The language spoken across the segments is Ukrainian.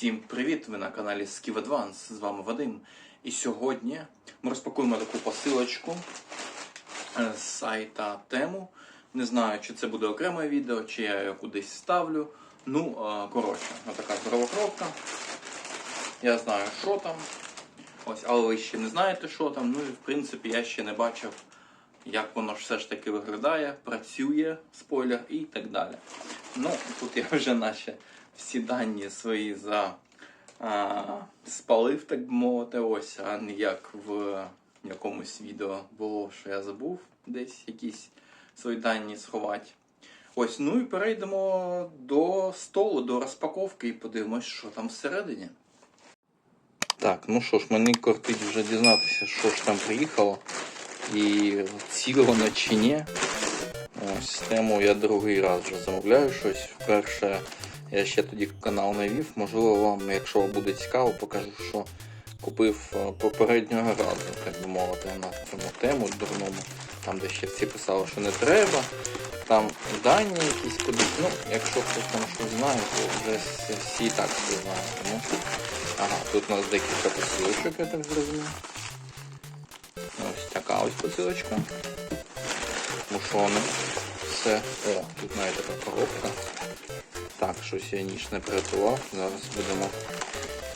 Всім привіт! Ви на каналі Skiv Advance. З вами Вадим. І сьогодні ми розпакуємо таку посилочку е, з сайта Тему. Не знаю, чи це буде окреме відео, чи я його кудись ставлю. Ну, е, коротше, така здорова коробка. Я знаю, що там. Ось, але ви ще не знаєте, що там. Ну і в принципі я ще не бачив, як воно все ж таки виглядає, працює, спойлер і так далі. Ну, тут я вже наші всі дані свої за а, спалив, так би мовити, ось, а не як в якомусь відео було, що я забув десь якісь свої дані сховати. Ось, ну і перейдемо до столу, до розпаковки і подивимось, що там всередині. Так, ну що ж, мені кортить вже дізнатися, що ж там приїхало. І ціло воно чи ні. Ось тему я другий раз вже замовляю щось. Вперше я ще тоді канал не вів. Можливо, вам, якщо буде цікаво, покажу, що купив е, попереднього разу, так би мовити, на цьому тему дурному. Там, де ще всі писали, що не треба. Там дані якісь кудись. Ну, якщо хтось там щось знає, то вже всі, так все знають. Тому... Ага, тут у нас декілька посилочок, я так зрозумів. Ось така ось посилочка. Мушони. Все. О, тут навіть така коробка. Так, щось я ніч не приготував. Зараз будемо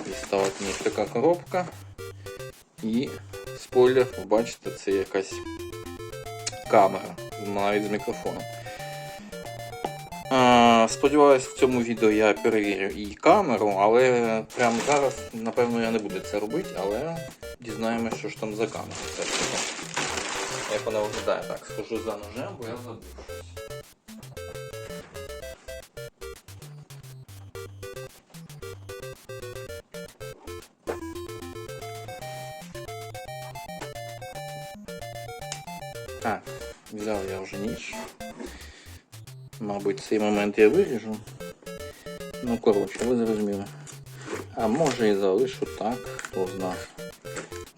діставати ніж така коробка. І спойлер, ви бачите, це якась камера, навіть з мікрофоном. А, Сподіваюсь, в цьому відео я перевірю і камеру, але прямо зараз, напевно, я не буду це робити, але дізнаємося, що ж там за камера. ж. Як вона виглядає так, схожу за ножем, бо я забув. Взяв я вже ніж. Мабуть, цей момент я виріжу. Ну, коротше, ви зрозуміли. А може і залишу так, хто знає.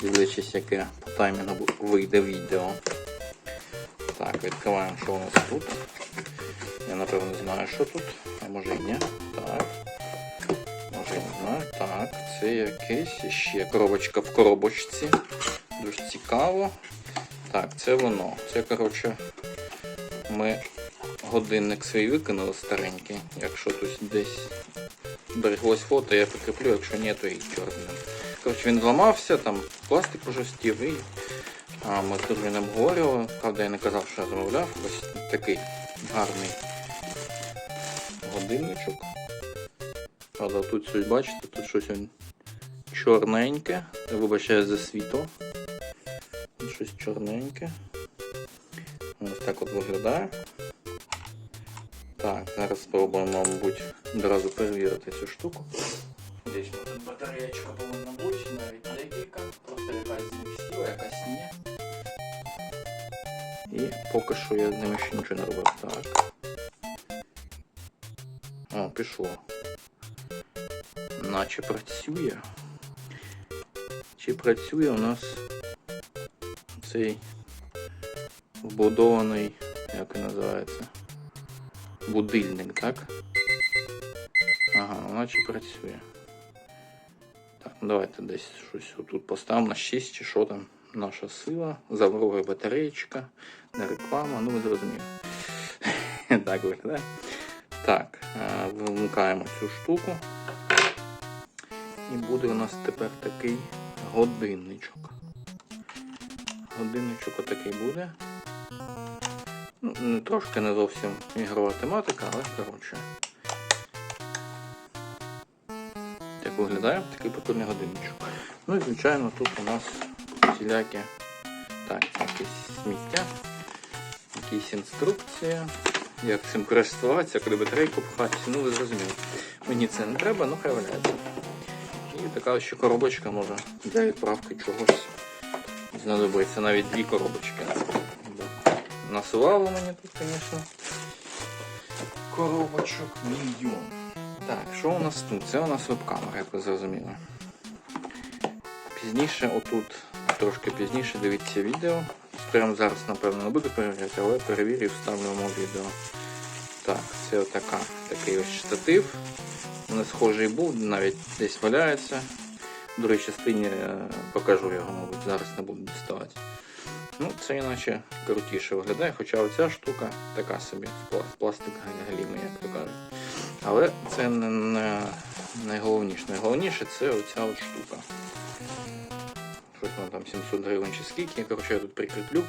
Дивлячись, яке по таймінгу вийде відео. Так, відкриваємо, що у нас тут. Я напевно знаю, що тут. А може і ні. Так. Може і не знаю. Так, це якесь ще коробочка в коробочці. Дуже цікаво. Так, це воно. Це, коротше, ми годинник свій викинули старенький. Якщо тут десь береглось фото, я прикріплю, якщо ні, то і чорним. Коротше, він зламався, там пластик пожестів і а, ми з другим обговорювали. Правда, я не казав, що я замовляв. Ось такий гарний годинничок. Правда, тут щось бачите, тут щось він чорненьке. Вибачаю за світло. Тут щось чорненьке. Ось так от виглядає. Так, зараз спробуємо, мабуть, одразу перевірити цю штуку. Десь тут батареєчка повинна бути, навіть декілька. Просто якась з них сіла, якась ні. І поки що я з ними ще нічого не робив. Так. О, пішло. Наче працює. Чи працює у нас цей вбудований, як він називається? Будильник, так? Ага, наче працює. Так, ну давайте десь щось отут поставимо на 6 чи що там. Наша сила, заврова батареєчка, не реклама, ну ви зрозуміли. так виглядає. Так, е, вимикаємо цю штуку. І буде у нас тепер такий годинничок. Годинничок отакий буде. Ну, трошки не зовсім ігрова тематика, але коротше. Так виглядає такий прикольний годинничок. Ну і звичайно тут у нас всілякі так, якісь сміття, якісь інструкції, як цим користуватися, куди батарейку пхати, ну ви зрозуміли. Мені це не треба, ну хай валяється. І така ще коробочка може для відправки чогось знадобиться, навіть дві коробочки. Насувало мені тут, звісно. Коробочок мільйон. Так, що у нас тут? Це у нас веб-камера, як ви зрозуміли. Пізніше, отут, трошки пізніше дивіться відео. Прямо зараз, напевно, не буду перевіряти, але перевірю і вставлю в відео. Так, це отака, такий ось штатив. не схожий був, навіть десь валяється. Другій частині е, покажу його, мабуть, зараз не буду діставати. Ну, це іначе крутіше виглядає, хоча оця штука така собі, пла- пластик галімий, як то кажуть. Але це не, найголовніше. Найголовніше це оця от штука. Щось воно там 700 гривень чи скільки. Коротше, я тут прикріплю.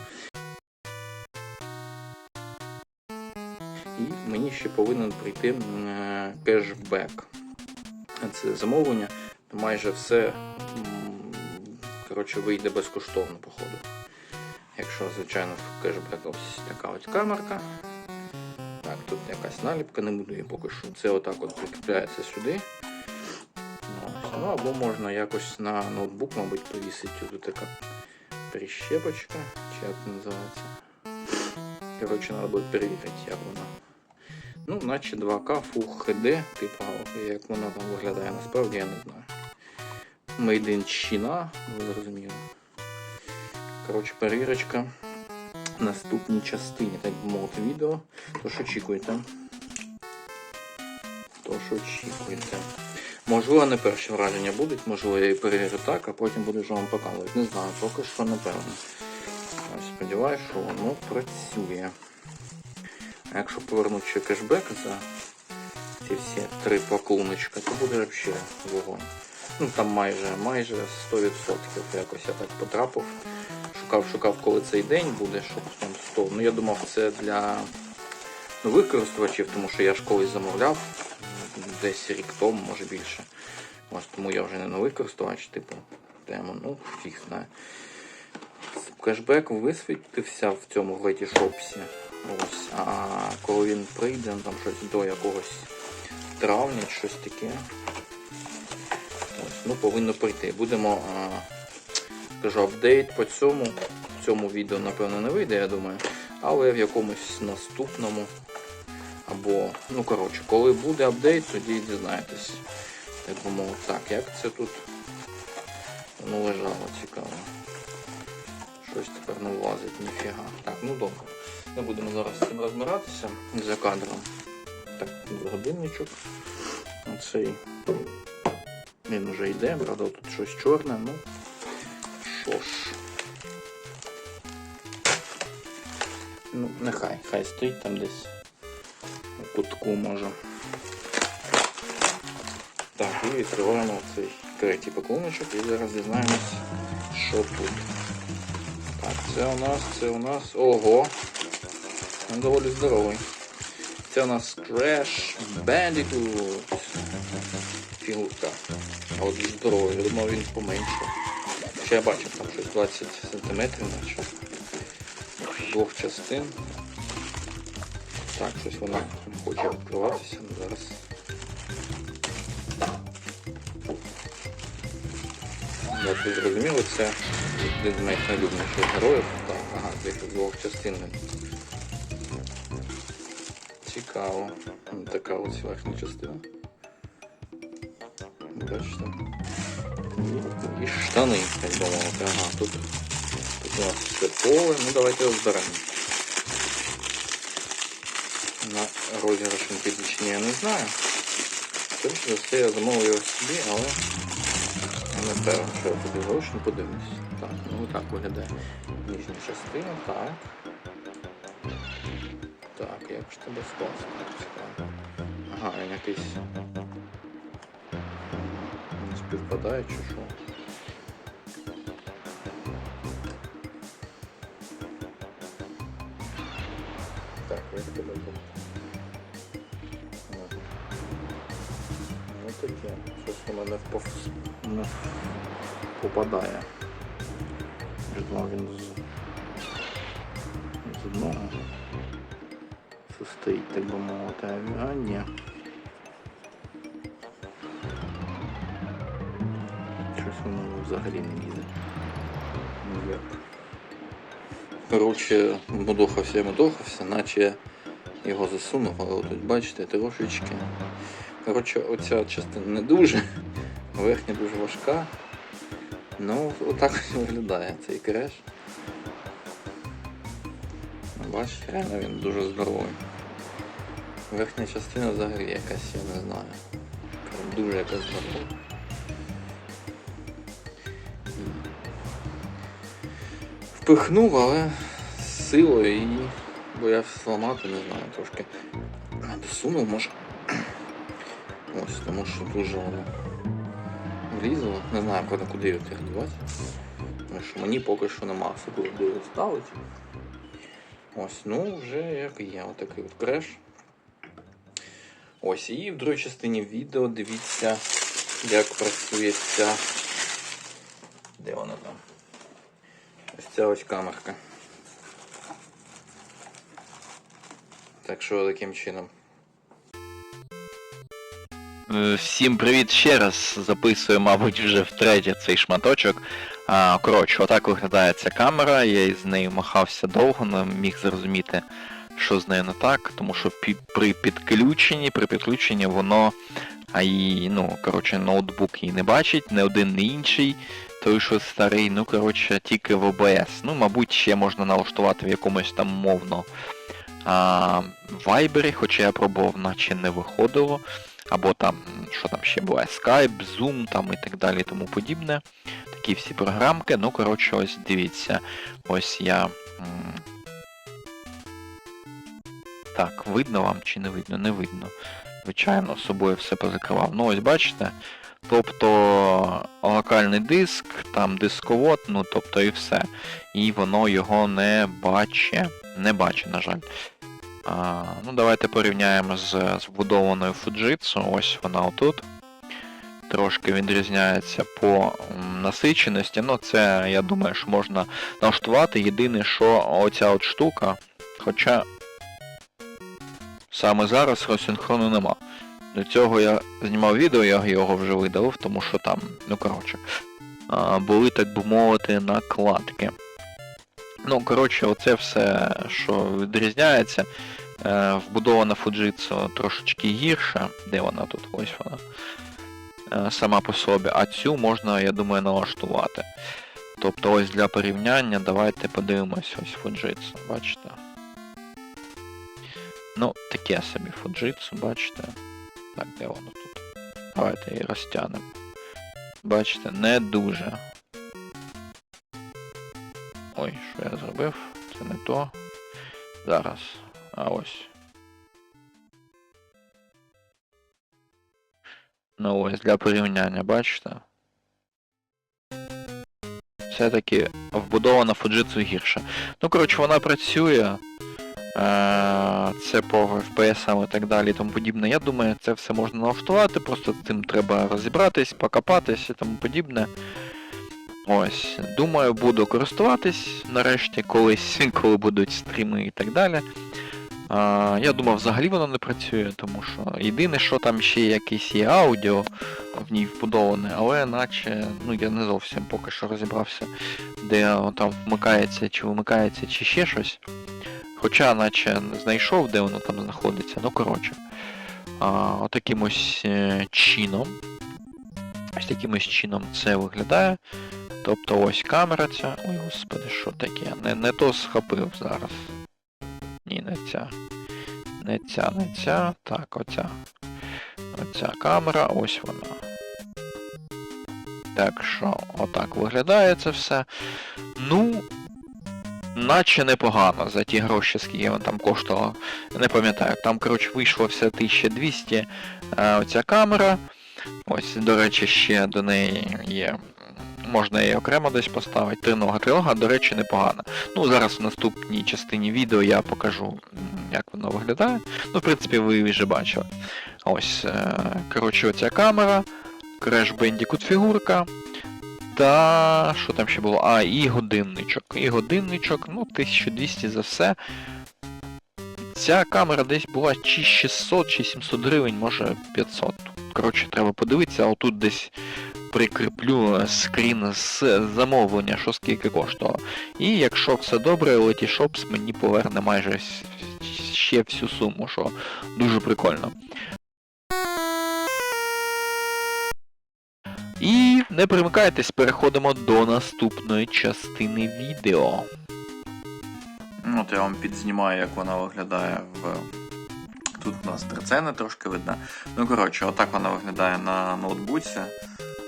І мені ще повинен прийти е, кешбек. Це замовлення. Майже все коротше, вийде безкоштовно, походу. Якщо, звичайно, в кешбек ось така ось камерка. Так, тут якась наліпка, не буду її поки що. Це отак от прикріпляється сюди. Ну, ось. Ну, або можна якось на ноутбук, мабуть, повісити. Тут така прищепочка, чи як це називається. Коротше, треба буде перевірити, як вона. Ну, наче 2К Full HD, типу, як вона там виглядає насправді, я не знаю. Made in ви зрозуміли. Коротше, перевірочка наступній частині, так би мовити, відео. Тож очікуйте. Тож очікуйте. Можливо, не перші враження будуть, можливо, я її перевірю так, а потім буду вже вам показувати. Не знаю, поки що напевно. Сподіваюсь, що воно працює. А якщо повернути ще кешбек за ці всі три паклуночка, то буде взагалі вогонь. Ну там майже майже 100% якось я так потрапив. Шукав, шукав, коли цей день буде, щоб там 100. Ну я думав, це для нових користувачів, тому що я ж колись замовляв десь рік тому, може більше. Ось тому я вже не новий користувач, типу, прямо, ну, фіг знає. Кешбек висвітився в цьому летішопсі. Ось, а коли він прийде, там щось до якогось травня, щось таке. Ну, повинно прийти. Будемо, а, кажу, апдейт по цьому. В цьому відео, напевно, не вийде, я думаю. Але в якомусь наступному. Або, ну коротше, коли буде апдейт, тоді дізнаєтесь. Так би так, як це тут воно лежало, цікаво. Щось тепер не влазить, ніфіга. Так, ну добре. Не будемо зараз з цим розбиратися за кадром. Так, годинничок. Оцей. Він вже йде, правда, тут щось чорне, ну. Що ж. Ну, нехай, хай стоїть там десь у кутку може. Так, і відкриваємо цей третій пакуночок і зараз дізнаємось, що тут. Так, це у нас, це у нас. Ого! Він доволі здоровий. Це у нас Crash Bandicoot. Фігурка. А от здоровий, я думав він поменше. Ще я бачив там щось 20 см наче. Двох частин. Так, щось вона хоче відкриватися, ну зараз. Як ви зрозуміли, це один з моїх найулюбленіших героїв. Так, ага, з двох частин. Цікаво. Така ось верхня частина. Бачите? І, штани, так би. Ага, тут, тут у нас все поле. Ну давайте розберемо. На розіграш він я не знаю. За все я замовив його собі, але я не певен, що я туди зручно подивлюсь. Так, ну так виглядає нижня частина, так. Так, як ж тебе скласти? Ага, він якийсь не співпадає чи що? Так, як тебе тут? Ага. Ну таке, щось воно не впов... не попадає. Я думав, він з... з одного состоїть, так би мовити, а ні. Взагалі не лізе. Ніяк. Коротше, мудохався, мудохався, наче його засунув, але тут бачите, трошечки. Коротше, оця частина не дуже, верхня дуже важка. Ну, отак виглядає цей креш. Бачите, реально він дуже здоровий. Верхня частина взагалі якась, я не знаю. дуже якась гарна. Впихнув, але силою і боявся зламати, не знаю, трошки досунув, може. Ось, тому що дуже воно влізло. Не знаю, куди, куди його тягнувати. Тому що мені поки що нема особливо його ставити. Ось, ну вже як є, отакий от креш. Ось, і в другій частині відео дивіться, як працює ця. Де вона там? Ось ця ось камерка. Так що таким чином. Е, Всім привіт ще раз. Записую, мабуть, вже втретє цей шматочок. А, коротше, отак виглядає ця камера. Я із нею махався довго, не міг зрозуміти, що з нею не так, тому що при підключенні, при підключенні воно а і, ну, коротше, ноутбук її не бачить, не один, не інший. Той, що старий, ну, коротше, тільки в OBS. Ну, мабуть, ще можна налаштувати в якомусь там мовно а, вайбері, хоча я пробував, наче не виходило або там, що там ще буває, Skype, Zoom там і так далі і тому подібне. Такі всі програмки. Ну, коротше, ось дивіться. Ось я. Так, видно вам чи не видно? Не видно. Звичайно, собою все позакривав. Ну ось бачите. Тобто локальний диск, там дисковод, ну тобто і все. І воно його не бачить. Не бачить, на жаль. А, ну, давайте порівняємо з, з вбудованою Fujitsu. Ось вона отут. Трошки відрізняється по насиченості. Ну, це, я думаю, що можна налаштувати. Єдине, що оця от штука, хоча саме зараз розсинхрону нема. До цього я знімав відео, я його вже видалив, тому що там, ну коротше, були, так би мовити, накладки. Ну, коротше, оце все, що відрізняється. Е, вбудована Fujitsu трошечки гірша. Де вона тут? Ось вона. Е, сама по собі. А цю можна, я думаю, налаштувати. Тобто ось для порівняння давайте подивимось ось Fujitsu, бачите? Ну, таке собі Fujitsu, бачите? Так, де воно тут? Давайте її розтягнемо. Бачите, не дуже. Ой, що я зробив? Це не то. Зараз. А ось. Ну ось для порівняння, бачите? Все-таки вбудована Fujitsu гірше. Ну, коротше, вона працює. Е, Це по FPS і так далі і тому подібне. Я думаю, це все можна налаштувати, просто з цим треба розібратись, покопатись і тому подібне. Ось, думаю, буду користуватись нарешті колись, коли будуть стріми і так далі. А, я думав, взагалі воно не працює, тому що єдине, що там ще якесь є аудіо в ній вбудоване, але наче, ну я не зовсім поки що розібрався, де там вмикається, чи вимикається, чи ще щось. Хоча, наче не знайшов, де воно там знаходиться, ну коротше. А, отаким ось е, чином. Ось таким чином це виглядає. Тобто ось камера ця. Ой, господи, що таке? Не, не то схопив зараз. Ні, не ця. Не ця, не ця. Так, оця. Оця камера, ось вона. Так що, отак виглядає це все. Ну, наче непогано за ті гроші, скільки вона там коштувала. Не пам'ятаю, там, коротше, вийшло все 1200 е, оця камера. Ось, до речі, ще до неї є. Можна її окремо десь поставити. Тринога трилога, до речі, непогана. Ну, зараз в наступній частині відео я покажу, як воно виглядає. Ну, в принципі, ви вже бачили. Ось, е, коротше, оця камера, Crash Bandicoot фігурка. Та що там ще було? А, і годинничок. І годинничок, ну, 1200 за все. Ця камера десь була чи 600, чи 700 гривень, може 500. Коротше, треба подивитися, а отут десь прикріплю е, скрін з замовлення, що скільки коштувало. І якщо все добре, Letyshops мені поверне майже ще всю суму, що дуже прикольно. І не примикайтесь, переходимо до наступної частини відео. От я вам підзнімаю, як вона виглядає в тут у нас драцена трошки видна. Ну, коротше, отак вона виглядає на ноутбуці.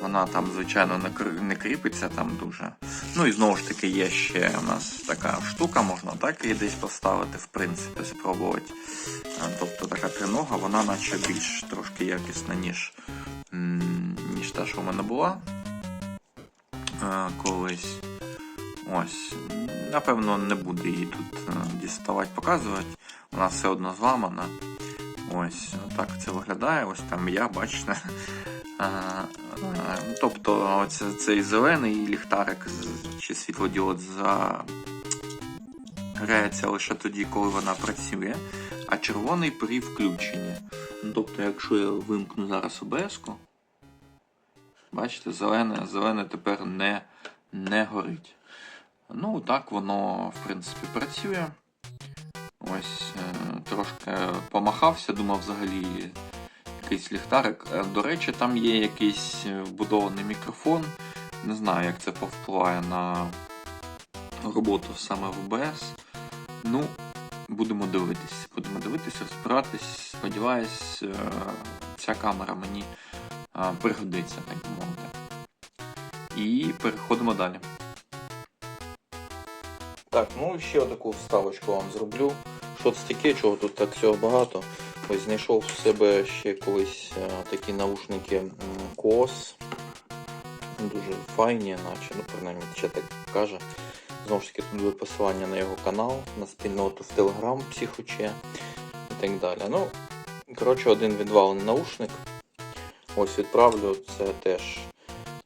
Вона там, звичайно, не, кр- не кріпиться там дуже. Ну і знову ж таки є ще у нас така штука, можна так її десь поставити, в принципі, спробувати. Тобто така тринога, вона наче більш трошки якісна, ніж та, що в мене була е, колись. Ось. Напевно, не буду її тут е, діставати, показувати. Вона все одно зламана. Ось так це виглядає. Ось там я, бачите. Ну, тобто оце, цей зелений ліхтарик чи світлодіод заграється лише тоді, коли вона працює, а червоний при включенні. Тобто, якщо я вимкну зараз обс бачите, зелене, зелене тепер не, не горить. Ну, так воно, в принципі, працює. Ось е, трошки помахався, думав взагалі якийсь ліхтарик. Е, До речі, там є якийсь вбудований мікрофон. Не знаю, як це повпливає на роботу саме в ОБС. Ну, будемо дивитись. Будемо дивитись, розбиратись. Сподіваюсь, е, ця камера мені пригодиться, так би мовити. І переходимо далі. Так, ну ще таку вставочку вам зроблю. Що це таке, чого тут так всього багато. Ось знайшов в себе ще колись е, такі наушники KOS. Дуже файні, наче, ну принаймні ще так каже. Знову ж таки, тут буде посилання на його канал, на спільноту в Telegram психоче і так далі. Ну, коротше, один відвалений наушник. Ось відправлю, це теж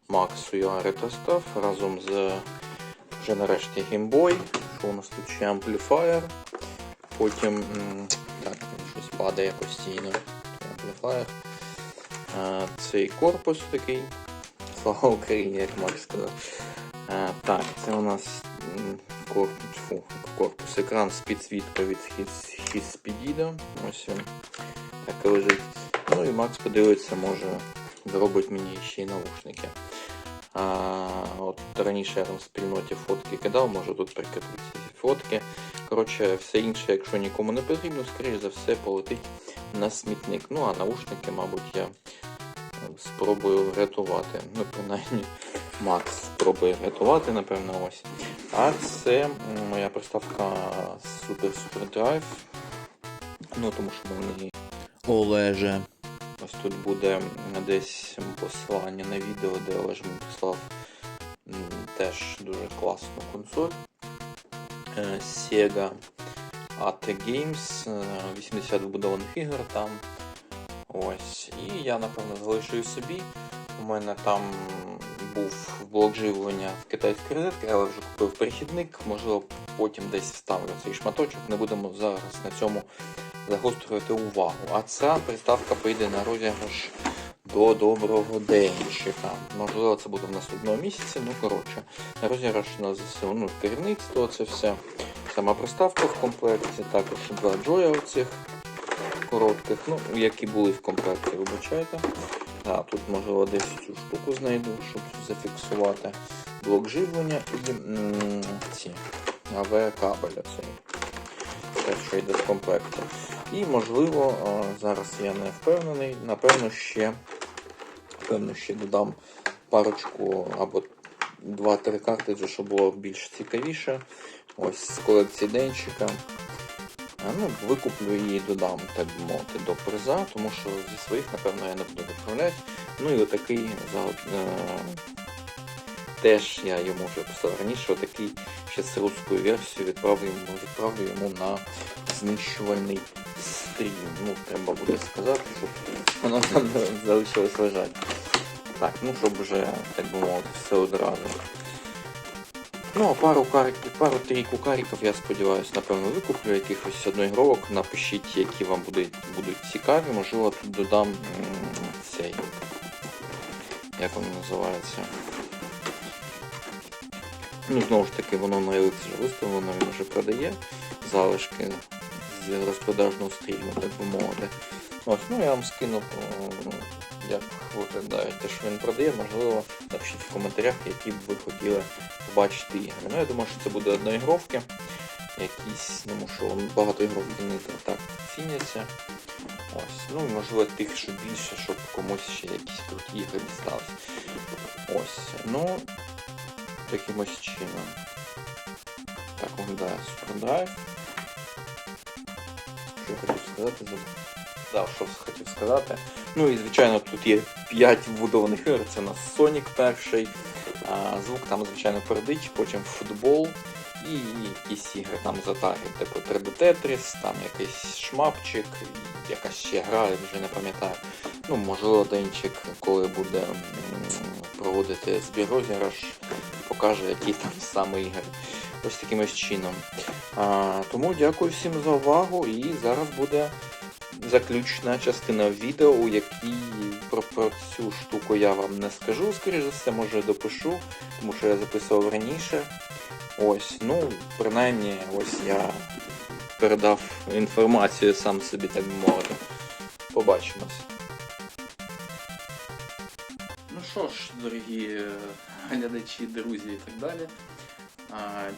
Максу я ретестав разом з вже нарешті геймбой. Що у нас тут ще ампліфаєр. Потім. Так, щось падає постійно. Е, Цей корпус такий. Слава Україні, як Макс сказав. Так, це у нас корпус, фу, корпус екран з підсвіткою від Hispedido. Ось він так лежить. Ну і Макс подивиться, може зробить мені ще й наушники. А, от раніше я там в спільноті фотки кидав, може тут прикріплю ці фотки. Коротше, все інше, якщо нікому не потрібно, скоріш за все полетить на смітник. Ну а наушники, мабуть, я спробую врятувати. Ну, принаймні, Макс спробує врятувати, напевно, ось. А це моя приставка Super Super Drive. Ну, тому що мені Олеже. Ось тут буде десь посилання на відео, де Олеж мені теж дуже класну консоль. Е, Sega AT Games, е, 80 вбудованих ігор там. Ось. І я, напевно, залишу її собі. У мене там був блок живлення в китайській розетці, але вже купив перехідник, можливо, потім десь вставлю цей шматочок. Не будемо зараз на цьому загострювати увагу. А ця приставка прийде на розіграш до доброго денщика. Можливо, це буде в наступному місяці, ну коротше. На розіграш на ЗСУ, ну, керівництво, це все. Сама приставка в комплекті, також два джоя оцих коротких, ну, які були в комплекті, вибачайте. А, тут можливо десь цю штуку знайду, щоб зафіксувати блок живлення і ці АВ-кабеля цей. Те, комплекті. І можливо, зараз я не впевнений, напевно, ще, напевно, ще додам парочку або 2-3 картриджі, щоб було більш цікавіше. Ось з колекції денщика. А, Ну, викуплю її додам, так би мовити, до приза, тому що зі своїх, напевно, я не буду відправляти. Ну і отакий за, е, теж я йому вже писав раніше, отакий ще з русською версією відправлю йому, відправлю йому на знищувальний стрім. Ну, треба буде сказати, щоб воно там залишилось лежати. Так, ну щоб вже, так би мовити, все одразу. Ну, а пару кариків, пару трійку кариків, я сподіваюся, напевно, викуплю якихось одноігровок. Напишіть, які вам будуть, будуть цікаві. Можливо, тут додам цей. Як воно називається? Ну, знову ж таки, воно на вже виставлено, він вже продає залишки з розпродажного стріму, так би мовити. Ось, ну я вам скину, як виглядає те, що він продає. Можливо, напишіть в коментарях, які б ви хотіли побачити ігри. Ну, я думаю, що це буде одноігровки. Якісь, тому що багато ігров не так ціняться. Ось, ну і можливо тих, що більше, щоб комусь ще якісь круті ігри дістались. Ось, ну, якимось чином. Так виглядає супердрайв. Що я хотів сказати. Да, що хотів сказати. Ну і звичайно тут є 5 вбудованих ігор. Це у нас Sonic перший. Звук там, звичайно, пердить, потім футбол і якісь ігри там за таргет, типу 3D Tetris, там якийсь шмапчик, якась ще гра, я вже не пам'ятаю. Ну, можливо, Денчик, коли буде проводити збір розіграш, покаже, які там саме ігри. Ось таким ось чином. А, тому дякую всім за увагу і зараз буде заключна частина відео, у якій про, про цю штуку я вам не скажу, скоріш за все, може допишу, тому що я записував раніше. Ось, ну, принаймні, ось я передав інформацію сам собі, так би мовити. Побачимось. Що ж, дорогі е, глядачі, друзі і так далі.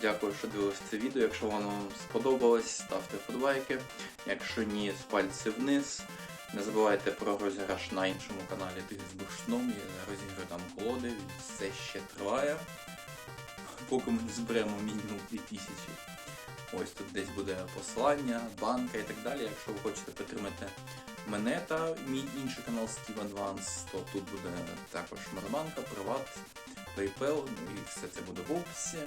Дякую, що дивились це відео. Якщо воно вам сподобалось, ставте вподобайки. Якщо ні, з пальці вниз. Не забувайте про розіграш на іншому каналі Тих з бурштном. Я розіграю там колоди, все ще триває. Поки ми не зберемо мінімум 2000. Ось тут десь буде посилання, банка і так далі. Якщо ви хочете підтримати мене та мій інший канал Steve Advance, то тут буде також Монобанка, Приват, PayPal, ну і все це буде в описі.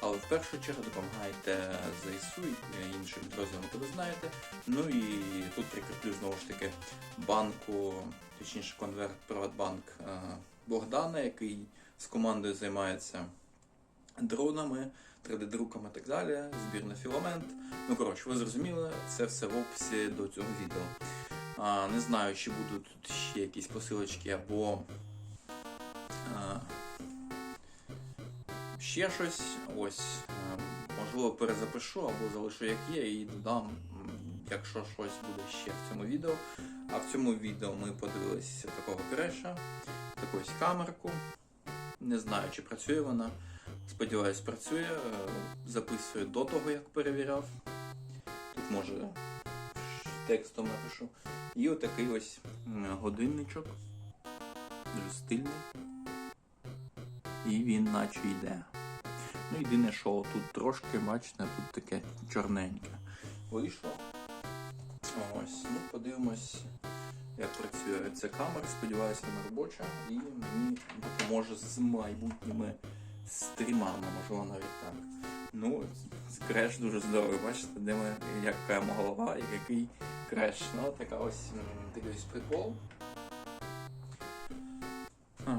Але в першу чергу допомагайте ЗСУ і іншим підрозділам, які ви знаєте. Ну і тут прикріплю знову ж таки банку, точніше конверт Приватбанк е, Богдана, який з командою займається дронами, 3D-друками і так далі, збір філамент. Ну коротше, ви зрозуміли, це все в описі до цього відео. А, не знаю, чи будуть тут ще якісь посилочки або а, ще щось. Ось, можливо, перезапишу або залишу як є і додам, якщо щось буде ще в цьому відео. А в цьому відео ми подивилися такого креша, таку ось камерку. Не знаю, чи працює вона. Сподіваюсь, працює. Е, Записую до того, як перевіряв. Тут може текстом напишу. І отакий ось годинничок. Дуже стильний. І він наче йде. Ну, єдине, що тут трошки, бачите, тут таке чорненьке. Вийшло. Ось, ну подивимось, як працює ця камера. Сподіваюся, вона робоча і мені допоможе з майбутніми стрімами, можливо навіть так. Ну, креш дуже здоровий, бачите, де ми, яка голова який креш. Ну, така ось такий ось прикол.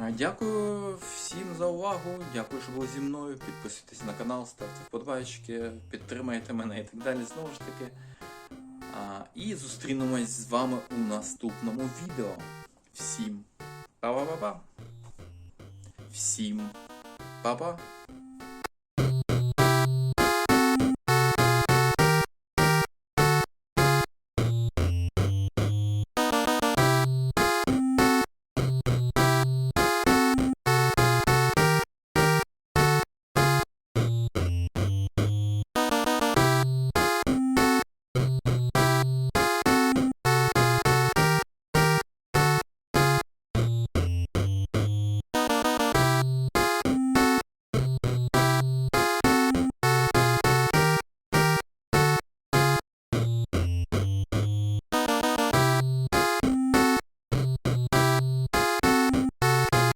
Дякую всім за увагу. Дякую, що були зі мною. Підписуйтесь на канал, ставте вподобайки, підтримайте мене і так далі. Знову ж таки. І зустрінемось з вами у наступному відео. Всім па-па-па-па. Всім па-па.